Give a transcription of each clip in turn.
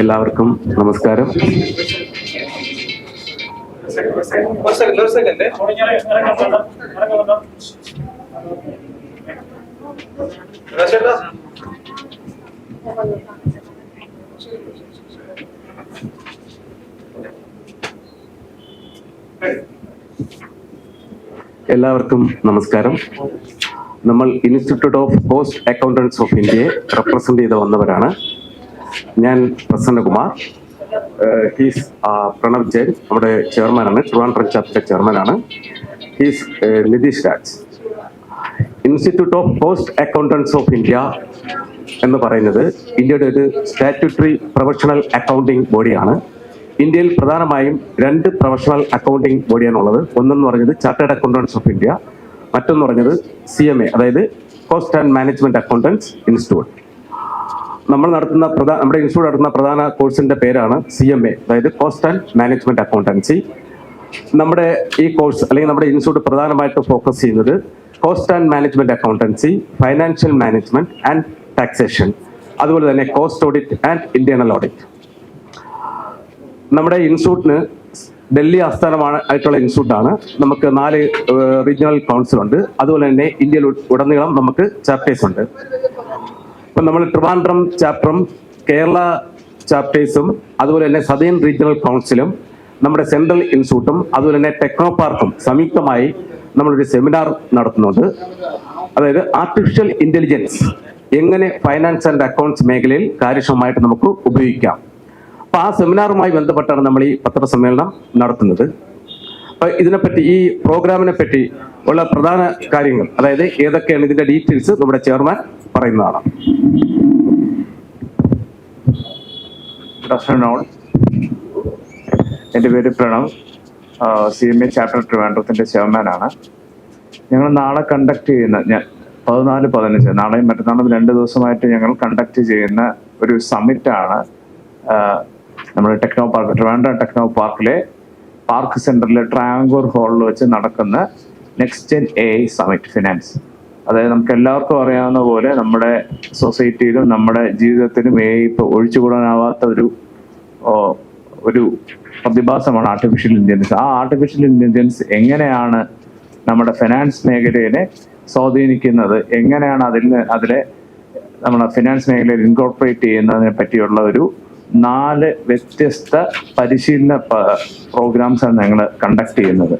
എല്ലാവർക്കും നമസ്കാരം. എല്ലാവർക്കും നമസ്കാരം. നമ്മൾ institute of cost accountants of ഇന്ത്യയെ റെപ്രസെന്റ് ചെയ്ത് വന്നവരാണ്. ഞാൻ പ്രസന്നകുമാർ. ഹീസ് പ്രണവ് ജെയിൻ നമ്മുടെ ചെയർമാനാണ്. ട്രിവാൻഡ്രം ചാപ്റ്റർ ചെയർമാനാണ്. He's Nitish Raj. Institute of cost accountants of India എന്ന് പറയുന്നത് ഇന്ത്യയുടെ ഒരു സ്റ്റാറ്റ്യൂട്ടറി പ്രൊഫഷണൽ അക്കൗണ്ടിംഗ് ബോഡിയാണ് ഇന്ത്യയിൽ പ്രധാനമായും രണ്ട് പ്രൊഫഷണൽ അക്കൗണ്ടിംഗ് ബോഡിയാണുള്ളത് ഒന്നെന്ന് പറഞ്ഞത് ചാർട്ടേഡ് അക്കൗണ്ടൻസ് ഓഫ് ഇന്ത്യ മറ്റൊന്ന് പറഞ്ഞത് സി എം എ അതായത് cost and management accountants institute നമ്മൾ നടത്തുന്ന പ്രധാന നമ്മുടെ ഇൻസ്റ്റിറ്റ്യൂട്ട് നടത്തുന്ന പ്രധാന കോഴ്സിന്റെ പേരാണ് സി എം എ അതായത് കോസ്റ്റ് ആൻഡ് മാനേജ്മെന്റ് അക്കൗണ്ടൻസി നമ്മുടെ ഈ കോഴ്സ് അല്ലെങ്കിൽ നമ്മുടെ ഇൻസ്റ്റിറ്റ്യൂട്ട് പ്രധാനമായിട്ട് ഫോക്കസ് ചെയ്യുന്നത് cost and management accountancy financial management and taxation അതുപോലെ തന്നെ cost audit and internal audit നമ്മുടെ ഇൻസ്റ്റിറ്റ്യൂട്ടിന് ഡൽഹി ആസ്ഥാനമാണ് ആയിട്ടുള്ള ഇൻസ്റ്റിറ്റ്യൂട്ടാണ് നമുക്ക് നാല് റീജിയണൽ കൗൺസിൽ ഉണ്ട്. അതുപോലെ തന്നെ ഇന്ത്യയിൽ ഉടനീളം നമുക്ക് ചാപ്റ്റേഴ്സ് ഉണ്ട്. ഇപ്പം നമ്മൾ ട്രിവാൻഡ്രം ചാപ്റ്ററും കേരള ചാപ്റ്റേഴ്സും അതുപോലെ തന്നെ സദേൺ റീജിയണൽ കൗൺസിലും നമ്മുടെ സെൻട്രൽ ഇൻസ്റ്റിറ്റ്യൂട്ടും അതുപോലെ തന്നെ ടെക്നോ പാർക്കും സംയുക്തമായി നമ്മളൊരു സെമിനാർ നടത്തുന്നുണ്ട്. അതായത് ആർട്ടിഫിഷ്യൽ ഇന്റലിജൻസ് എങ്ങനെ ഫൈനാൻസ് ആൻഡ് അക്കൗണ്ട്സ് മേഖലയിൽ കാര്യക്ഷമമായിട്ട് നമുക്ക് ഉപയോഗിക്കാം. അപ്പൊ ആ സെമിനാറുമായി ബന്ധപ്പെട്ടാണ് നമ്മൾ ഈ പത്രസമ്മേളനം നടത്തുന്നത്. അപ്പൊ ഇതിനെപ്പറ്റി ഈ പ്രോഗ്രാമിനെ പറ്റി ഉള്ള പ്രധാന കാര്യങ്ങൾ അതായത് ഏതൊക്കെയാണ് ഇതിന്റെ ഡീറ്റെയിൽസ് നമ്മുടെ ചെയർമാൻ പറയുന്നതാണ്. എന്റെ പേര് Pranav. C M A chapter ട്രിവാൻഡ്രത്തിന്റെ ചെയർമാനാണ്. ഞങ്ങൾ നാളെ കണ്ടക്ട് ചെയ്യുന്ന ഞാൻ പതിനാല് പതിനഞ്ച് നാളെയും മറ്റന്നാളും രണ്ട് ദിവസമായിട്ട് ഞങ്ങൾ കണ്ടക്ട് ചെയ്യുന്ന ഒരു സമ്മിറ്റാണ് നമ്മുടെ ടെക്നോ പാർക്ക് ട്രിവാൻഡ്രം ടെക്നോ പാർക്കിലെ പാർക്ക് സെന്ററിലെ ട്രാങ്കൂർ ഹാളിൽ വെച്ച് നടക്കുന്ന next gen A summit finance അതായത് നമുക്ക് എല്ലാവർക്കും അറിയാവുന്ന പോലെ നമ്മുടെ സൊസൈറ്റിയിലും നമ്മുടെ ജീവിതത്തിലും എ ഇപ്പോൾ ഒഴിച്ചുകൂടാനാവാത്ത ഒരു ഒരു പ്രതിഭാസമാണ് ആർട്ടിഫിഷ്യൽ ഇന്റലിജൻസ് ആ ആർട്ടിഫിഷ്യൽ ഇന്റലിജൻസ് എങ്ങനെയാണ് നമ്മുടെ ഫിനാൻസ് മേഖലയെ സ്വാധീനിക്കുന്നത്? എങ്ങനെയാണ് അതിൽ അതിലെ നമ്മുടെ ഫിനാൻസ് മേഖലയിൽ ഇൻകോർപ്പറേറ്റ് ചെയ്യുന്നതിനെ പറ്റിയുള്ള ഒരു നാല് വ്യത്യസ്ത പരിശീലന പ്രോഗ്രാംസ് ആണ് ഞങ്ങൾ കണ്ടക്ട് ചെയ്യുന്നത്.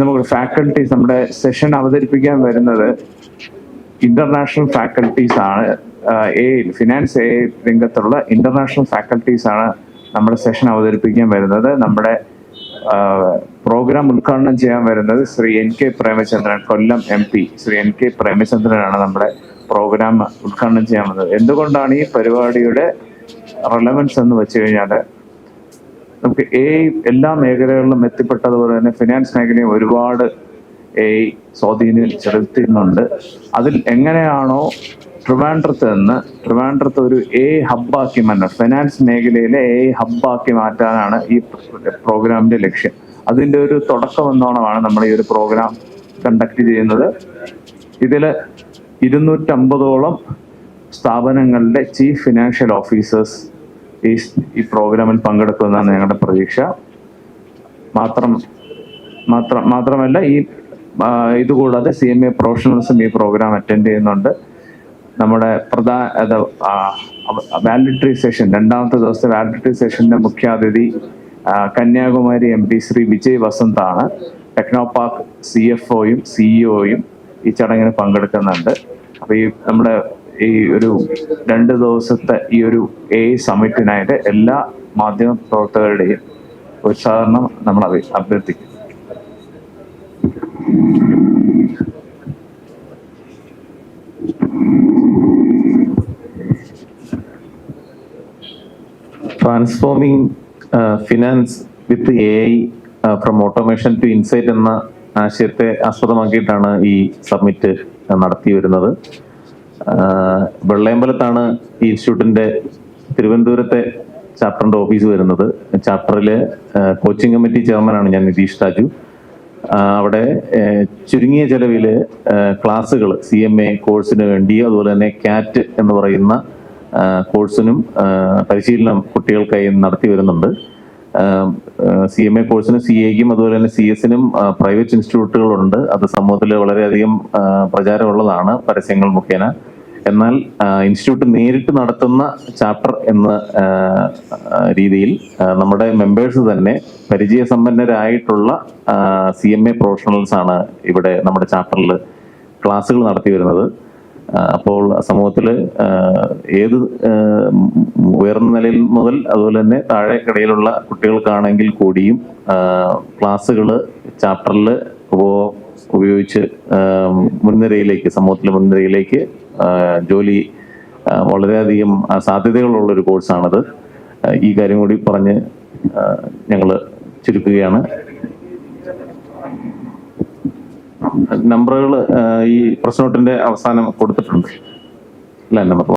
നമുക്ക് ഫാക്കൽറ്റീസ് നമ്മുടെ സെഷൻ അവതരിപ്പിക്കാൻ വരുന്നത് ഇന്റർനാഷണൽ ഫാക്കൽറ്റീസ് ആണ്. എയിൽ ഫിനാൻസ് എ രംഗത്തുള്ള ഇന്റർനാഷണൽ ഫാക്കൽറ്റീസ് ആണ് നമ്മുടെ സെഷൻ അവതരിപ്പിക്കാൻ വരുന്നത്. നമ്മുടെ പ്രോഗ്രാം ഉദ്ഘാടനം ചെയ്യാൻ വരുന്നത് Shri N K Premachandran Kollam M P Shri N K പ്രേമചന്ദ്രനാണ് നമ്മുടെ പ്രോഗ്രാം ഉദ്ഘാടനം ചെയ്യാൻ വന്നത്. എന്തുകൊണ്ടാണ് ഈ പരിപാടിയുടെ റെലവൻസ് എന്ന് വെച്ച് കഴിഞ്ഞാൽ നമുക്ക് എ എല്ലാ മേഖലകളിലും എത്തിപ്പെട്ടതുപോലെ തന്നെ ഫിനാൻസ് മേഖലയും ഒരുപാട് എ സ്വാധീനം ചെലുത്തുന്നുണ്ട് അതിൽ എങ്ങനെയാണോ ട്രിവാൻഡ്രത്ത് നിന്ന് ട്രിവാൻഡ്രത്ത് ഒരു എ ഹബ്ബാക്കി മാറ്റാൻ ഫിനാൻസ് മേഖലയിലെ എ ഹബ്ബാക്കി മാറ്റാനാണ് ഈ പ്രോഗ്രാമിന്റെ ലക്ഷ്യം. അതിന്റെ ഒരു തുടക്കം എന്നോണമാണ് നമ്മൾ ഈ ഒരു പ്രോഗ്രാം കണ്ടക്ട് ചെയ്യുന്നത്. ഇതിൽ ഇരുന്നൂറ്റമ്പതോളം സ്ഥാപനങ്ങളുടെ ചീഫ് ഫിനാൻഷ്യൽ ഓഫീസേഴ്സ് ഈ ഈ പ്രോഗ്രാമിൽ പങ്കെടുക്കുമെന്നാണ് ഞങ്ങളുടെ പ്രതീക്ഷ. മാത്രം മാത്രം മാത്രമല്ല ഈ ഇതുകൂടാതെ സി എം എ പ്രൊഫഷണൽസും ഈ പ്രോഗ്രാം അറ്റൻഡ് ചെയ്യുന്നുണ്ട്. നമ്മുടെ പ്രധാന വാലിഡിറ്ററി സെഷൻ രണ്ടാമത്തെ ദിവസത്തെ വാലിഡിറ്ററി സെഷന്റെ മുഖ്യാതിഥി കന്യാകുമാരി എം പി ശ്രീ വിജയ് വസന്ത് ആണ് ടെക്നോ പാർക്ക് സി എഫ് ഒയും സിഇഒയും ഈ ചടങ്ങിന് പങ്കെടുക്കുന്നുണ്ട്. അപ്പോൾ ഈ നമ്മുടെ ഈ ഒരു രണ്ട് ദിവസത്തെ ഈ ഒരു എ സമിറ്റിനായിട്ട് എല്ലാ മാധ്യമ പ്രവർത്തകരുടെയും ഉത്സാഹരണം നമ്മൾ അഭി- അഭ്യർത്ഥിക്കും transforming finance with A I from automation to insight എന്ന ആശയത്തെ ആസ്പദമാക്കിയിട്ടാണ് ഈ സബ്മിറ്റ് നടത്തി വരുന്നത് വെള്ളയമ്പലത്താണ് ഈ ഇൻസ്റ്റിറ്റ്യൂട്ടിന്റെ തിരുവനന്തപുരത്തെ ചാപ്റ്ററിന്റെ ഓഫീസ് വരുന്നത്. ചാപ്റ്ററിലെ കോച്ചിങ് കമ്മിറ്റി ചെയർമാനാണ് ഞാൻ നിതീഷ് രാജു അവിടെ ചുരുങ്ങിയ ചെലവിൽ ക്ലാസ്സുകൾ സി എം എ കോഴ്സിന് വേണ്ടി അതുപോലെ തന്നെ കാറ്റ് എന്ന് പറയുന്ന കോഴ്സിനും പരിശീലനം കുട്ടികൾക്കായി നടത്തി വരുന്നുണ്ട്. സി എം എ കോഴ്സിനും സി എക്കും അതുപോലെ തന്നെ സി എസിനും പ്രൈവറ്റ് ഇൻസ്റ്റിറ്റ്യൂട്ടുകളുണ്ട് അത് സമൂഹത്തിൽ വളരെയധികം പ്രചാരമുള്ളതാണ് പരസ്യങ്ങൾ മുഖേന. എന്നാൽ ഇൻസ്റ്റിറ്റ്യൂട്ട് നേരിട്ട് നടത്തുന്ന ചാപ്റ്റർ എന്ന രീതിയിൽ നമ്മുടെ മെമ്പേഴ്സ് തന്നെ പരിചയസമ്പന്നരായിട്ടുള്ള സി എം എ പ്രൊഫഷണൽസ് ആണ് ഇവിടെ നമ്മുടെ ചാപ്റ്ററിൽ ക്ലാസ്സുകൾ നടത്തി വരുന്നത്. അപ്പോൾ സമൂഹത്തിൽ ഏത് ഉയർന്ന നിലയിൽ മുതൽ അതുപോലെ തന്നെ താഴെ കിടയിലുള്ള കുട്ടികൾക്കാണെങ്കിൽ കൂടിയും ക്ലാസ്സുകൾ ചാപ്റ്ററിൽ ഉപയോഗിച്ച് മുൻനിരയിലേക്ക് സമൂഹത്തിലെ മുൻനിരയിലേക്ക് ജോലി വളരെയധികം ആ, സാധ്യതകളുള്ള ഒരു കോഴ്സാണിത് ഈ കാര്യം കൂടി പറഞ്ഞ് ഞങ്ങൾ ചുരുക്കുകയാണ്. നമ്പറുകൾ ഈ പ്രസ് നോട്ടിന്റെ അവസാനം കൊടുത്തിട്ടുണ്ട്. അല്ല നമ്പർ?